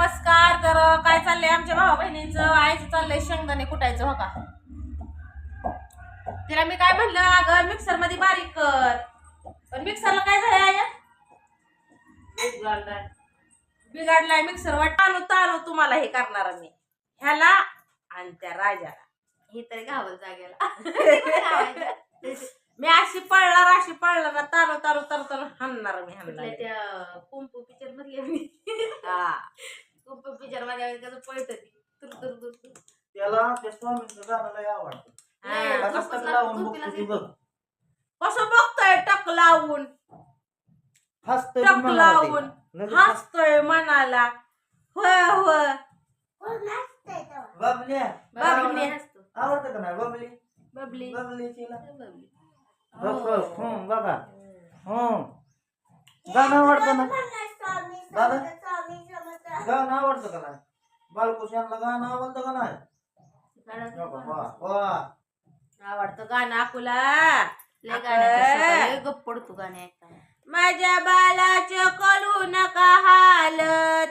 नमस्कार तर काय चाललंय आमच्या भावा बहिणींचं? आईचं चाललंय शेंगदाणे कुटायचं हो का? तिला मी काय म्हणलं अगं मिक्सरमध्ये बारीक कर. पण मिक्सरला काय झालंय आया? बिघडलाय. बिघडलाय मिक्सर. वर ताणू ताणू तुम्हाला हे करणार मी. ह्याला आणि त्या राजाला. हे तर गावल जागेला. मी अशी पळणार अशी पळणार ताणू ताणू ताणू ताणू हाणणार मी हाणणार त्या कुंपू पिक्चर मधले मी हा कुंपू पिक्चरमध्ये कसं पळत ती तुर तुर तुर तुर. त्याला त्या स्वामींचं गाणं लय आवडतं लय हा. आता झोपच टक लागतो लावून तिला बघतो ती ते. बघ. कसं बघतोय टक लावून. हसतंय टक लावून. हसतोय मनाला. होय होय. बबल्या बबली. हसतो. आवडतं का नाही? बबली. बबली. बबलीची ना बबली. बघ बघ हं. बघा. हं. गाणं आवडतं ना? दादा? गाणं आवडतं का नाही? बालकुशांना गाणं आवडतं का नाही? वा वा. आवडतं गाणं आकुला. लय गाण्याचं सगळं लय गप्प पडतो गाणे ऐकताना माझ्या बालाचे कळू नका हाल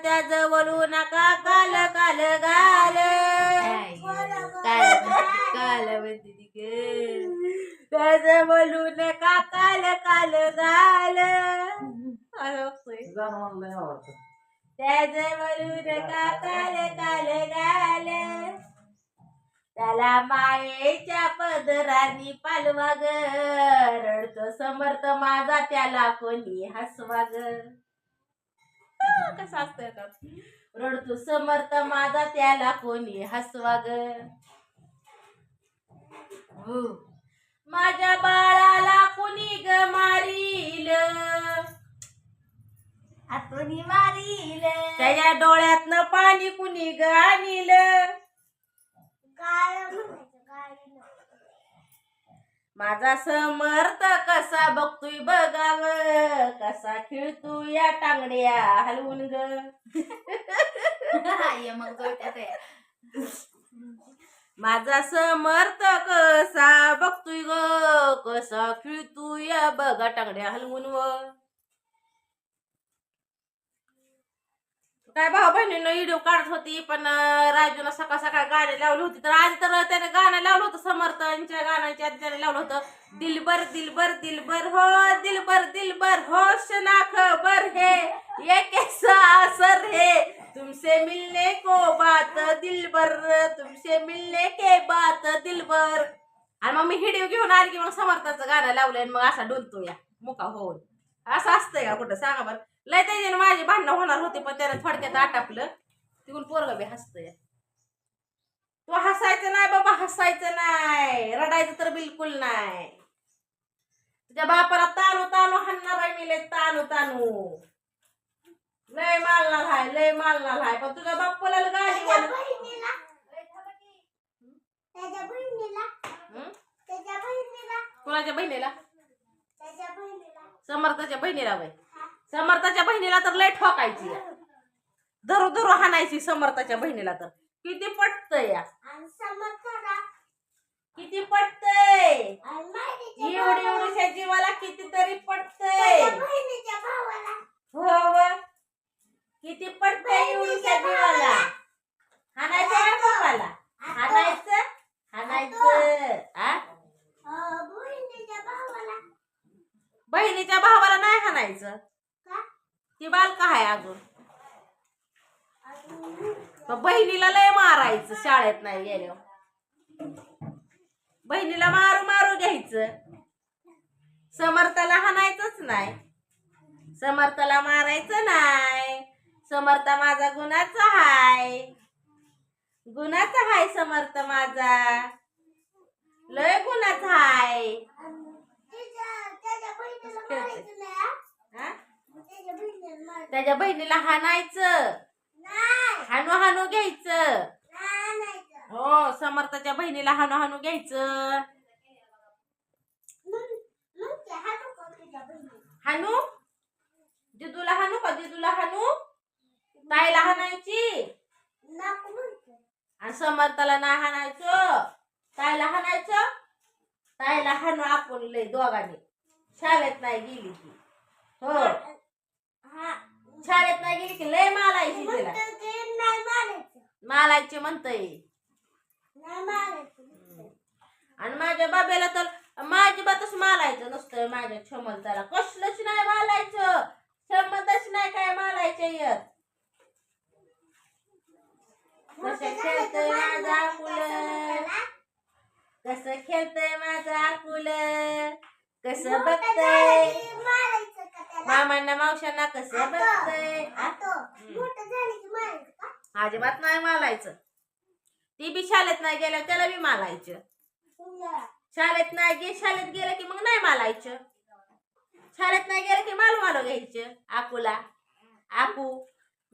त्याच बोलू नका काल काल गाल काय काय म्हणते ती ग. त्याच बोलू नका काल काल गाल. गाणं लय आवडतं. त्याच बोलू नका काल काल गाल त्याला मायेच्या पदरानी पालवा ग रडतो समर्थ माझा त्याला कोणी हसवा ग कसा असतंय का रडतो समर्थ माझा त्याला कोणी हसवा ग माझ्या बाळाला कोणी ग मारील? आतोनी मारील. त्याच्या डोळ्यातनं पाणी कुणी ग माझा समर्थ कसा बघतोय बघाव कसा खेळतो या टांगड्या हलवून ग ये मग जोडत्यात आहे. माझा समर्थ कसा बघतोय ग कसा खेळतो या बघा टांगड्या हलवून व काय भाऊ बहिणीनं व्हिडिओ काढत होती पण अं, राजूनं सकाळ सकाळ गाणे लावली होती. तर आज तर त्याने गाणं लावलं होतं समर्थांच्या गाण्याच्या आधी त्याने लावलं होतं. दिलबर दिलबर दिलबर हो दिलबर दिलबर हो शना खबर हे. ये कैसा असर हे. तुमसे मिलने को बात दिलबर. तुमसे मिलने के बात दिलबर. आणि मग मी व्हिडिओ घेऊन आली की मग समर्थाचं गाणं लावलंय आणि मग असा डोलतो या. मुका होऊन. असं असतंय का कुठं? सांगा बरं. लय त्याच्याने माझी भांडणं होणार होती पण त्याने थोडक्यात आटापलं. तिकडून पोरग बी हसतंय. तो हसायचं नाही बाबा हसायचं नाही. रडायचं तर बिलकुल नाही. तुझ्या बापाला तानू तानू हाणणार आहे मी लय तानू तानू. लय मालणार हाय लय मालणार हाय. पण तुझ्या बापाला गाडी कोणाच्या बहिणीला? समर्थाच्या बहिणीला बाई समर्थाच्या बहिणीला तर लय ठोकायची या. धरू धरू हाणायची समर्थाच्या बहिणीला तर. किती पटत या किती पटतय एवढी एवढीच्या जीवाला कितीतरी पटतय हो व. किती पटतय एवढीच्या जीवाला हाणायचं ना पप्पाला हाणायचं हाणायचं आ बहिणीच्या भावाला ती बाल का आहे अजून मग बहिणीला लय मारायचं शाळेत नाही गेल्यावर. बहिणीला मारू मारू घ्यायचं. समर्थाला हाणायचंच नाही. समर्थाला मारायचं नाही. समर्थ माझा गुणाचा हाय. गुणाचा हाय समर्थ माझा. लय गुणाचा हाय. त्याच्या बहिणीला हाणायचं. हाणू हाणू घ्यायचं. हो समर्थाच्या बहिणीला हाणू हाणू घ्यायचं. हाणू दिदूला हाणू? का दिदूला हाणू? ताईला हाणायची? आणि समर्थाला नाही हाणायचं. ताईला हाणायचं? ताईला हाणू आपण लय दोघांनी. शाळेत नाही गेली की हो. शाळेत नाही गेली की लय मालायची तिला. मालायचे. म्हणतय आणि माझ्या बाब्याला तर माझ्या बातच मालायचं नसतं माझ्या क्षमताला कसलंच नाही मालायचं. क्षमतच नाही काय मालायचं येत. कसं खेळतय माझा आकुल कसं खेळतय माझा आकुल कसं बघतय? मामांना मावशांना कसं अजिबात नाही मालायचं. ती बी शाळेत नाही गेल्या त्याला बी मालायचं. शाळेत नाही गे शाळेत गेलं की मग नाही मालायचं. शाळेत नाही गेलं की माल मालो घ्यायचं. आकूला. आकू.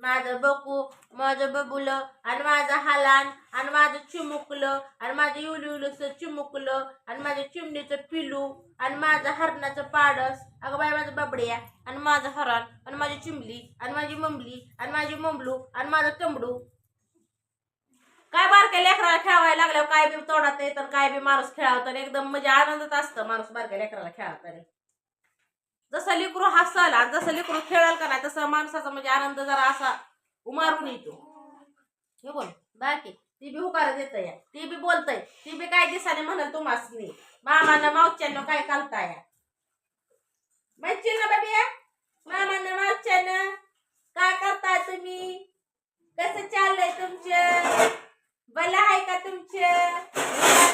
माझं बकू माझं बबुलं आणि माझं हालान आणि माझं चिमुकलं आणि माझं युलू चिमुकलं आणि माझ्या चिमणीचं पिलू आणि माझं हरणाचं पाडस. अगं बाई माझं बबड्या आणि माझं हरण आणि माझी चिमली आणि माझी ममली आणि माझी ममलू आणि माझं चमडू काय बारक्या लेकराला खेळायला लागल्यावर काय बी तोडात येतं काय बी माणूस खेळावतं आणि एकदम म्हणजे आनंदात असतं माणूस बारक्या लेकराला खेळावताना जसं लेकरू हसल आणि जसं लेकरू खेळाल का नाही तसं माणसाचा म्हणजे आनंद जरा असा उमारून येतो. हे बोल बाकी ती बी हुकार देत या ती बी बोलतय ती बी काय दिसाने म्हणाल तुम्हाला नाही मामानं मावच्यानं काय कालताय माहिती ना बाबी मामानं मावच्यानं? काय करताय तुम्ही? कसं चाललंय तुमचं? बला आहे का तुमचं?